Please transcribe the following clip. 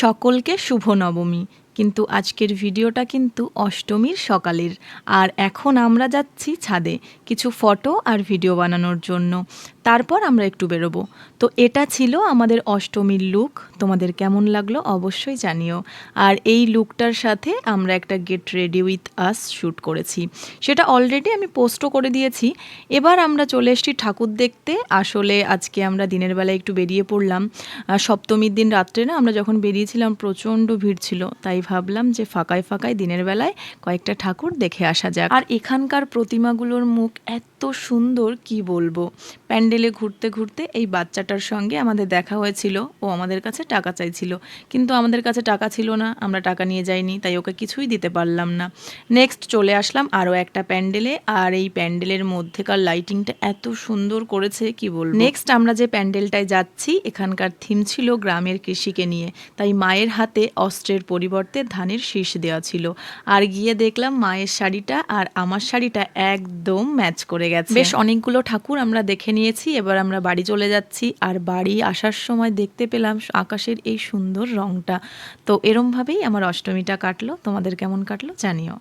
সকলকে শুভ নবমী কিন্তু আজকের ভিডিওটা কিন্তু অষ্টমীর সকালের। আর এখন আমরা যাচ্ছি ছাদে কিছু ফটো আর ভিডিও বানানোর জন্য। তারপর আমরা একটু বেরোবো। তো এটা ছিল আমাদের অষ্টমীর লুক তোমাদের কেমন লাগল অবশ্যই জানিও। আর এই লুকটার সাথে আমরা একটা get ready with us shoot করেছি। সেটা অলরেডি আমি পোস্টও করে দিয়েছি। এবার আমরা চলে এসেছি ঠাকুর দেখতে। আসলে আজকে আমরা দিনের বেলায় একটু বেরিয়ে পড়লাম। সপ্তমীর দিন রাত্রে না আমরা যখন বেরিয়েছিলাম প্রচণ্ড ভিড় ছিল। তাই ভাবলাম যে ফাঁকায় ফাঁকায় দিনের বেলায় কয়েকটা ঠাকুর দেখে আসা যাক। আর এখানকার প্রতিমাগুলোর মুখ এত সুন্দর, কি বলব? প্যান্ডেলে ঘুরতে ঘুরতে এই বাচ্চাটার সঙ্গে আমাদের দেখা হয়েছিল। ও আমাদের কাছে টাকা চাইছিল। কিন্তু আমাদের কাছে টাকা ছিল না। আমরা টাকা নিয়ে যাইনি তাই ওকে কিছুই দিতে পারলাম না। নেক্সট চলে আসলাম আরও একটা প্যান্ডেলে। আর এই প্যান্ডেলের মধ্যেকার লাইটিংটা এত সুন্দর করেছে কি বলব? নেক্সট আমরা যে প্যান্ডেলটায় যাচ্ছি এখানকার থিম ছিল গ্রামের কৃষিকে নিয়ে। তাই মায়ের হাতে অস্ত্রের পরিবর্তে ধানের শীষ দেওয়া ছিল। আর গিয়ে দেখলাম মায়ের শাড়িটা আর আমার শাড়িটা একদম ম্যাচ করে গেছে। বেশ অনেকগুলো ঠাকুর আমরা দেখে নিয়েছি এবার আমরা বাড়ি চলে যাচ্ছি। আর বাড়ি আসার সময় দেখতে পেলাম আকাশের এই সুন্দর রংটা। তো এরমভাবেই আমার অষ্টমীটা কাটলো। তোমাদের কেমন কাটলো জানিও।